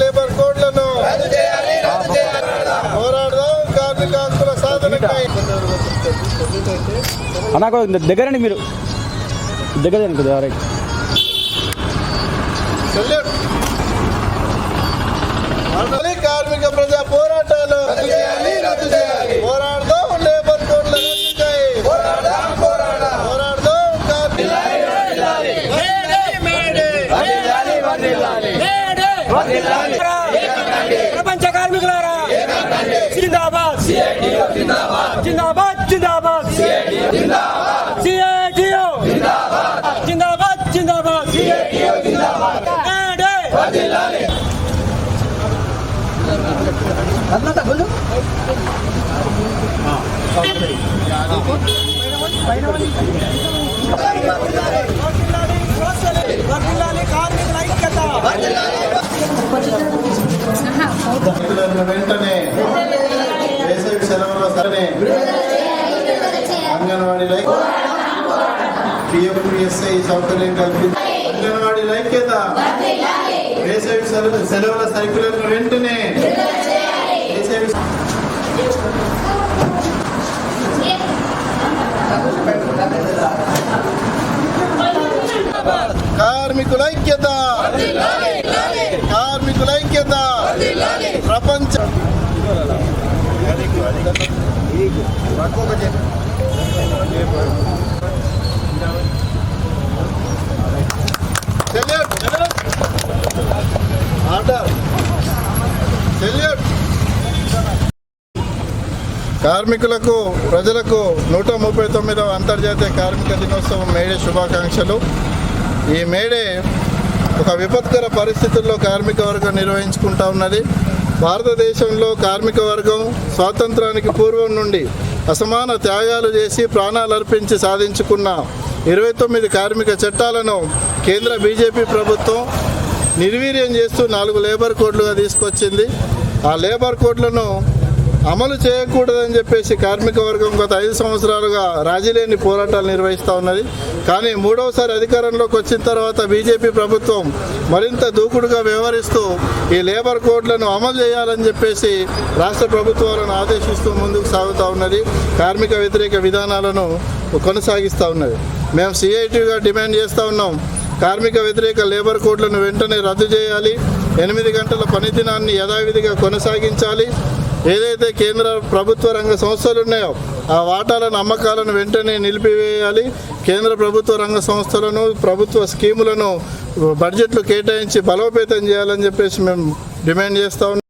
Labour కోడ్లను పోరాడదాం కార్మిక హక్కుల సాధనకై అన్నా కొద్దిగా దగ్గరండి మీరు. దగ్గర రైట్ సెల్యూట్. మండలి కార్మిక ప్రజా పోరాటాలు పోరాడదాం లేబర్ కోడ్ల రద్దు చేయి. పోరాడదాం కార్మిక ప్రపంచ కార్మికులారా జిందాబాద్ జిందాబాద్ జిందాబాద్ సిఐటియు జిందాబాద్ జిందాబాద్ ఏడే. వర్ధిల్లాలి కార్మికుల ఐక్యత వెంటనే వేసవి సెలవుల సరనే అంగన్వాడీ లైక్ పిఎఫ్ఎస్ఐ సౌకర్యం కల్పించి అంగన్వాడీ ఐక్యత వేసవి సెలవుల సైకిళ్ళను వెంటనే వేసవి కార్మికుల ఐక్యత. కార్మికుల ఐక్యత. ప్రపంచ కార్మికులకు ప్రజలకు నూట ముప్పై తొమ్మిదవ అంతర్జాతీయ కార్మిక దినోత్సవం మేడే శుభాకాంక్షలు. ఈ మేడే ఒక విపత్కర పరిస్థితుల్లో కార్మిక వర్గం నిర్వహించుకుంటా ఉన్నది. భారతదేశంలో కార్మిక వర్గం స్వాతంత్రానికి పూర్వం నుండి అసమాన త్యాగాలు చేసి ప్రాణాలు అర్పించి సాధించుకున్న ఇరవై తొమ్మిది కార్మిక చట్టాలను కేంద్ర బీజేపీ ప్రభుత్వం నిర్వీర్యం చేస్తూ నాలుగు లేబర్ కోడ్లుగా తీసుకొచ్చింది. ఆ లేబర్ కోడ్లను అమలు చేయకూడదని చెప్పేసి కార్మిక వర్గం గత ఐదు సంవత్సరాలుగా రాజీలేని పోరాటాలు నిర్వహిస్తూ ఉన్నది. కానీ మూడవసారి అధికారంలోకి వచ్చిన తర్వాత బీజేపీ ప్రభుత్వం మరింత దూకుడుగా వ్యవహరిస్తూ ఈ లేబర్ కోడ్లను అమలు చేయాలని చెప్పేసి రాష్ట్ర ప్రభుత్వాలను ఆదేశిస్తూ ముందుకు సాగుతూ ఉన్నది. కార్మిక వ్యతిరేక విధానాలను కొనసాగిస్తూ ఉన్నది. మేము సిఐటిగా డిమాండ్ చేస్తూ ఉన్నాం. కార్మిక వ్యతిరేక లేబర్ కోడ్లను వెంటనే రద్దు చేయాలి. ఎనిమిది గంటల పనిదినాన్ని యథావిధిగా కొనసాగించాలి. ఏదైతే కేంద్ర ప్రభుత్వ రంగ సంస్థలు ఉన్నాయో ఆ వాటాలను అమ్మకాలను వెంటనే నిలిపివేయాలి. కేంద్ర ప్రభుత్వ రంగ సంస్థలను ప్రభుత్వ స్కీములను బడ్జెట్లు కేటాయించి బలోపేతం చేయాలని చెప్పేసి మేము డిమాండ్ చేస్తూ